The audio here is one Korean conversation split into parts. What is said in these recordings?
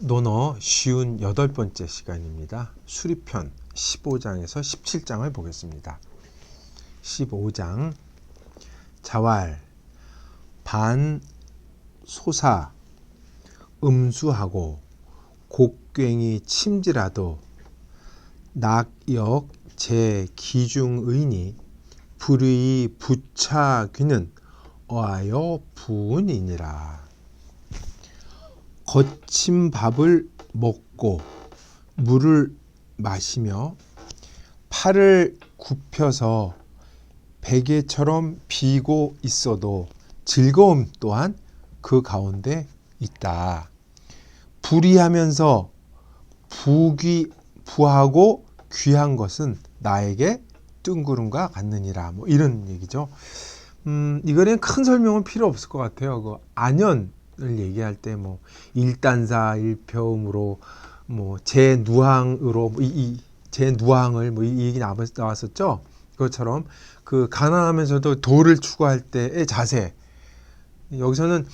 논어 쉬운 여덟 번째 시간입니다. 수리편 15장에서 17장을 보겠습니다. 15장 자왈 반 소사 음수하고 곡괭이 침지라도 낙역 제 기중의니 불의 부차귀는 어하여 부은이니라. 거친 밥을 먹고 물을 마시며 팔을 굽혀서 베개처럼 비고 있어도 즐거움 또한 그 가운데 있다. 불이하면서 부귀 부하고 귀한 것은 나에게 뜬구름과 같느니라. 뭐 이런 얘기죠. 음, 이거는 큰 설명은 필요 없을 것 같아요. 그 안연 을 얘기할 때 뭐 일단사 일표음으로 뭐 제 누항으로 뭐 이, 이 제 누항을 뭐 이 얘기 나왔- 나왔었죠. 그것처럼 그 가난하면서도 도를 추구할 때의 자세. 여기서는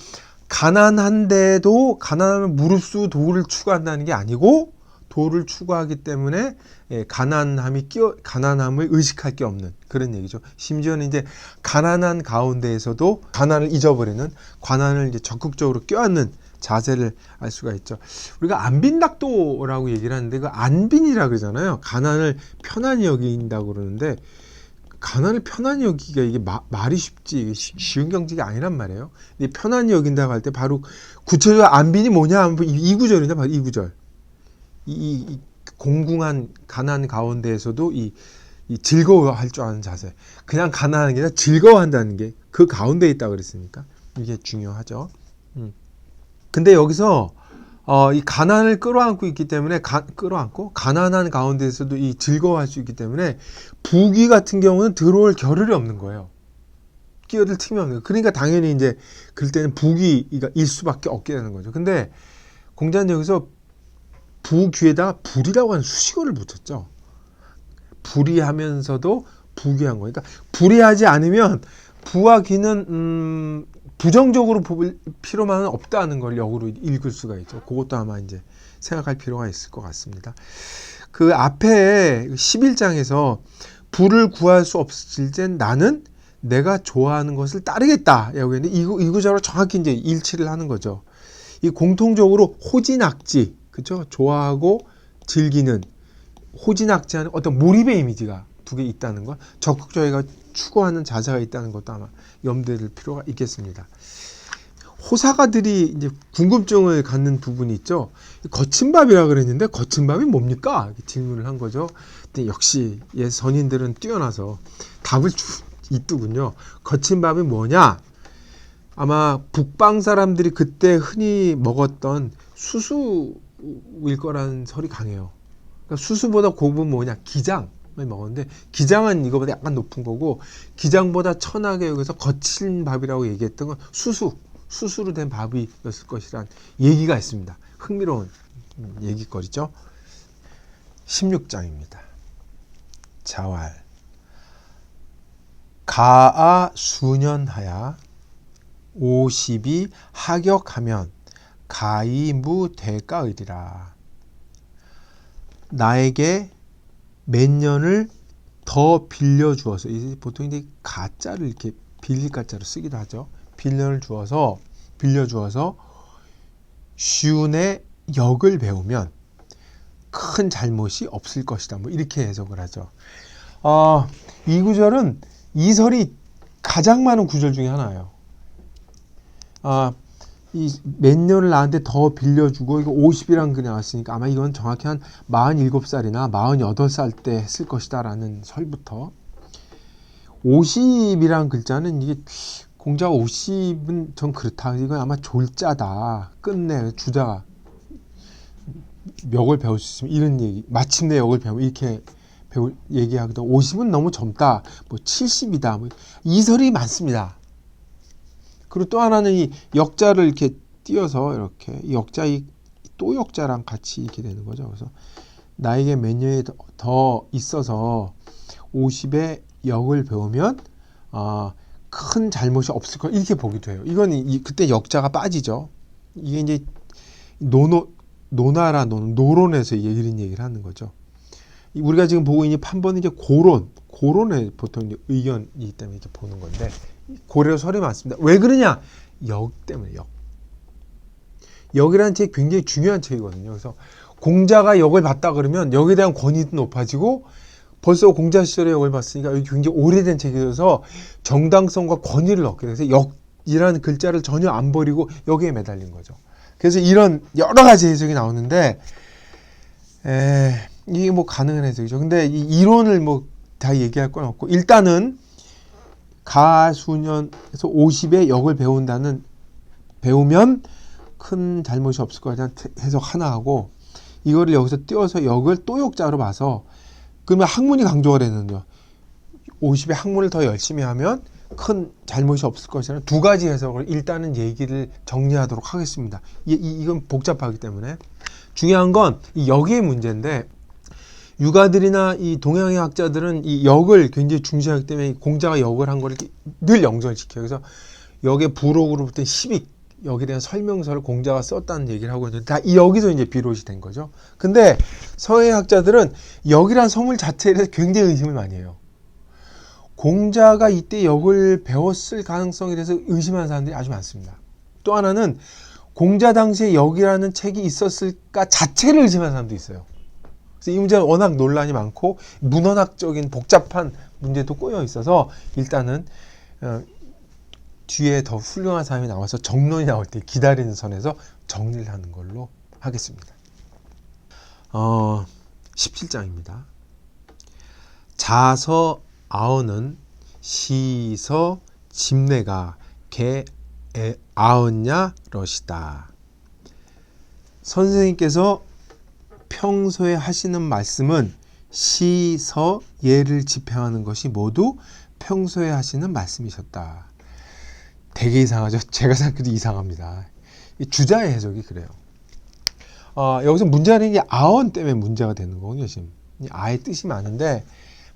가난한데도 가난하면 무릅쓰고 도를 추구한다는 게 아니고 도를 추구하기 때문에 예, 가난함이 끼어 가난함을 의식할 게 없는 그런 얘기죠. 심지어는 이제 가난한 가운데에서도 가난을 잊어버리는 관한을 이제 적극적으로 껴안는 자세를 알 수가 있죠. 우리가 안빈닥도라고 얘기를 하는데 그 안빈이라 그러잖아요. 가난을 편안히 여긴다고 그러는데 가난을 편안히 여기기가 이게 마- 말이 쉽지 이게 쉬- 쉬운 경지가 아니란 말이에요. 근데 편안히 여긴다고 할 때 바로 구체적으로 안빈이 뭐냐 하면 이, 이 구절이나 바로 이 구절. 이, 이- 이 공궁한 가난 가운데에서도 이, 이 즐거워할 줄 아는 자세. 그냥 가난한 게 아니라 즐거워한다는 게 그 가운데 있다 그랬으니까 이게 중요하죠. 음. 근데 여기서 어, 이 가난을 끌어안고 있기 때문에 가, 끌어안고 가난한 가운데에서도 이 즐거워할 수 있기 때문에 부귀 같은 경우는 들어올 겨를이 없는 거예요. 끼어들 틈이 없는 거예요. 그러니까 당연히 이제 그럴 때는 부귀가 일 수밖에 없게 되는 거죠. 근데 공자는 여기서 부귀에다가 불이라고 하는 수식어를 붙였죠. 불이하면서도 부귀한 거니까 불이하지 않으면 부와 귀는 음, 부정적으로 볼 필요만은 없다는 걸 역으로 읽을 수가 있죠. 그것도 아마 이제 생각할 필요가 있을 것 같습니다. 그 앞에 11장에서 불을 구할 수 없을 땐 나는 내가 좋아하는 것을 따르겠다. 라고 했는데 이, 구- 이 구절로 정확히 이제 일치를 하는 거죠. 이 공통적으로 호진악지, 그죠? 좋아하고 즐기는 호진악지하는 어떤 몰입의 이미지가 두 개 있다는 것, 적극적이가 추구하는 자세가 있다는 것도 아마 염두에 둘 필요가 있겠습니다. 호사가들이 이제 궁금증을 갖는 부분이 있죠. 거친 밥이라 그랬는데 거친 밥이 뭡니까? 질문을 한 거죠. 근데 역시 예 선인들은 뛰어나서 답을 주, 이뜨군요. 거친 밥이 뭐냐? 아마 북방 사람들이 그때 흔히 먹었던 수수 일 거라는 설이 강해요. 그러니까 수수보다 고급은 뭐냐? 기장을 먹었는데 기장은 이거보다 약간 높은 거고 기장보다 천하게 여기서 거친 밥이라고 얘기했던 건 수수, 수수로 된 밥이었을 것이란 얘기가 있습니다. 흥미로운 음, 얘기거리죠. 16장입니다. 자왈 가아 수년하야 50이 하격하면 가이무 대가의리라. 나에게 몇 년을 더 빌려 주어서 이제 보통 이제 가짜를 이렇게 빌릴 가짜로 쓰기도 하죠. 빌려를 주어서 빌려 주어서 쉬운의 역을 배우면 큰 잘못이 없을 것이다. 뭐 이렇게 해석을 하죠. 어, 이 구절은 이설이 가장 많은 구절 중에 하나예요. 아, 이 몇 년을 나한테 더 빌려주고 이거 50이란 글이 나왔으니까 아마 이건 정확히 한 47살이나 48살 때 했을 것이다라는 설부터 50이란 글자는 이게 공자 50은 전 그렇다. 이건 아마 졸자다. 끝내 주자 역을 배울 수 있으면 이런 얘기 마침내 역을 배우면 이렇게 배울 얘기하기도 50은 너무 젊다. 뭐 70이다. 뭐 이설이 많습니다. 그리고 또 하나는 이 역자를 이렇게 띄어서 이렇게 이 역자 이또 역자랑 같이 이렇게 되는 거죠. 그래서 나에게 몇 년이 더- 더 있어서 50의 역을 배우면 아, 큰 잘못이 없을 거 이렇게 보기도 해요. 이건 이, 그때 역자가 빠지죠. 이게 이제 노노 노나라 노 노론에서 이런 얘기를 하는 거죠. 이 우리가 지금 보고 있는 판본은 이제 고론, 고론에 보통 이제 의견이기 때문에 이렇게 보는 건데 고려 설이 많습니다. 왜 그러냐? 역 때문에 역. 역이라는 책이 굉장히 중요한 책이거든요. 그래서 공자가 역을 봤다 그러면 역에 대한 권위도 높아지고 벌써 공자 시절에 역을 봤으니까 여기 굉장히 오래된 책이어서 정당성과 권위를 얻게 돼서 역이라는 글자를 전혀 안 버리고 여기에 매달린 거죠. 그래서 이런 여러 가지 해석이 나오는데 에, 이게 뭐 가능한 해석이죠. 근데 이 이론을 뭐 다 얘기할 건 없고 일단은 가수년에서 50의 역을 배운다는 배우면 큰 잘못이 없을 대한 해석 하나 하고 이거를 여기서 띄워서 역을 또 역자로 봐서 그러면 학문이 강조가 되는요. 50의 학문을 더 열심히 하면 큰 잘못이 없을 것이라는 두 가지 해석을 일단은 얘기를 정리하도록 하겠습니다. 이, 이, 이건 복잡하기 때문에 중요한 건이 역의 문제인데 유가들이나 이 동양의 학자들은 이 역을 굉장히 중시하기 때문에 공자가 역을 한 거를 늘 영전시켜요. 그래서 역의 부록으로 부터 10이 역에 대한 설명서를 공자가 썼다는 얘기를 하고 있는데 다이 여기서 이제 비롯이 된 거죠. 근데 서해 학자들은 역이란 성물 자체에 대해서 굉장히 의심을 많이 해요. 공자가 이때 역을 배웠을 가능성에 대해서 의심하는 사람들이 아주 많습니다. 또 하나는 공자 당시에 역이라는 책이 있었을까 자체를 의심하는 사람도 있어요. 이 문제는 워낙 논란이 많고 문헌학적인 복잡한 문제도 꼬여 있어서 일단은 어, 뒤에 더 훌륭한 사람이 나와서 정론이 나올 때 기다리는 선에서 정리를 하는 걸로 하겠습니다. 어, 17장입니다. 자서 아언은 시서 집내가 개 아언냐 러시다. 선생님께서 평소에 하시는 말씀은 시 서 예를 집행하는 것이 모두 평소에 하시는 말씀이셨다. 되게 이상하죠. 제가 생각해도 이상합니다. 이 주자의 해석이 그래요. 어, 여기서 문제는 게 아언 때문에 문제가 되는 거군요. 지금 이 아의 뜻이 많은데,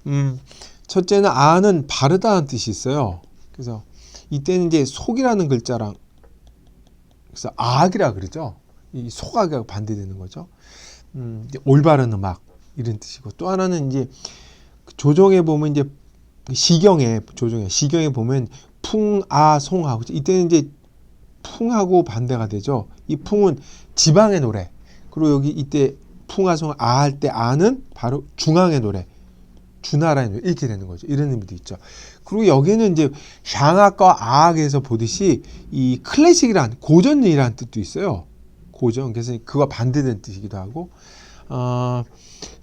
음, 첫째는 아는 바르다는 뜻이 있어요. 그래서 이때는 이제 속이라는 글자랑 그래서 악이라 그러죠. 이 속악하고 반대되는 거죠. 음, 올바른 음악 이런 뜻이고 또 하나는 이제 조정에 보면 이제 시경에 조정에 시경에 보면 풍아송하고 이때는 이제 풍하고 반대가 되죠. 이 풍은 지방의 노래. 그리고 여기 이때 풍아송 아 할 때 아는 바로 중앙의 노래. 주나라의 노래 이렇게 되는 거죠. 이런 의미도 있죠. 그리고 여기는 이제 향악과 아악에서 보듯이 이 클래식이란 고전이라는 뜻도 있어요. 고전. 그래서 그와 반대된 뜻이기도 하고 어,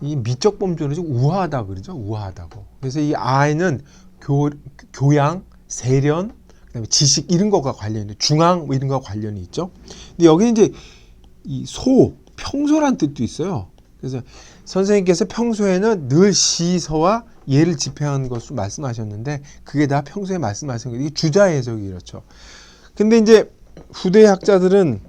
이 미적 범주는 좀 우아하다 그러죠. 우아하다고. 그래서 이 아에는 교, 교양, 세련, 그다음에 지식 이런 것과 관련이 중앙 뭐 이런 것과 관련이 있죠. 근데 여기는 이제 이 소, 평소란 뜻도 있어요. 그래서 선생님께서 평소에는 늘 시서와 예를 집행하는 것을 말씀하셨는데 그게 다 평소에 말씀하신 거 이게 주자 해석이 이렇죠. 근데 이제 후대 학자들은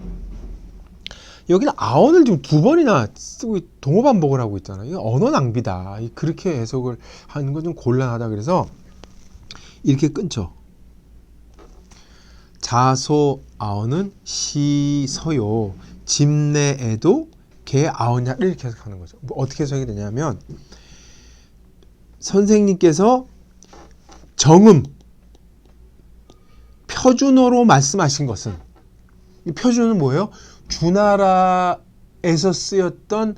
여기는 아언을 지금 두 번이나 쓰고 동호 반복을 하고 있잖아요. 이거 언어 낭비다. 그렇게 해석을 하는 건 좀 곤란하다. 그래서 이렇게 끊죠. 자소 아언은 시서요. 집내에도 개 아언냐 이렇게 해석하는 거죠. 뭐 어떻게 해석이 되냐면 선생님께서 정음 표준어로 말씀하신 것은 이 표준은 뭐예요? 주나라에서 쓰였던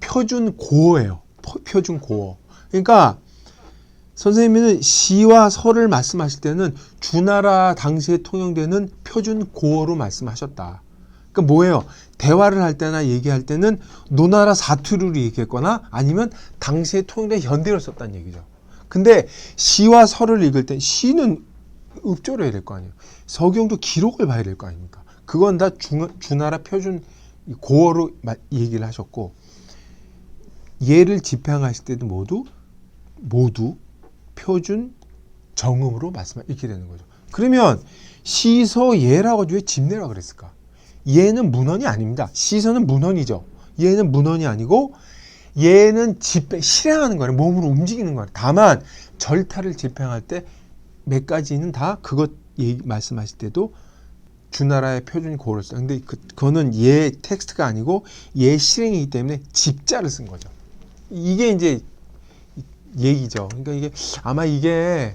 표준 고어예요. 표준 고어. 그러니까 선생님은 시와 서를 말씀하실 때는 주나라 당시에 통용되는 표준 고어로 말씀하셨다. 그러니까 뭐예요? 대화를 할 때나 얘기할 때는 노나라 사투리로 얘기했거나 아니면 당시에 통용된 현대를 썼다는 얘기죠. 근데 시와 서를 읽을 때 시는 읍조로 해야 될 거 아니에요. 서경도 기록을 봐야 될 거 아닙니까? 그건 다 주, 주나라 표준 고어로 얘기를 하셨고 예를 집행하실 때도 모두 모두 표준 정음으로 말씀 이렇게 되는 거죠. 그러면 시서 예라고 왜 집내라 그랬을까? 예는 문헌이 아닙니다. 시서는 문헌이죠. 예는 문헌이 아니고 예는 집행 실행하는 거예요. 몸으로 움직이는 거예요. 다만 절타를 집행할 때 몇 가지는 다 그것 얘기 말씀하실 때도 주나라의 표준이 고를 써. 근데 그, 그거는 얘 텍스트가 아니고 얘 실행이기 때문에 집자를 쓴 거죠. 이게 이제 얘기죠. 그러니까 이게 아마 이게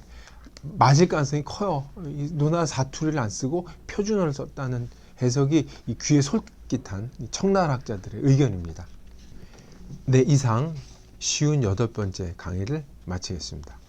맞을 가능성이 커요. 이 누나 사투리를 안 쓰고 표준어를 썼다는 해석이 이 귀에 솔깃한 이 청나라학자들의 의견입니다. 네, 이상 쉬운 여덟 번째 강의를 마치겠습니다.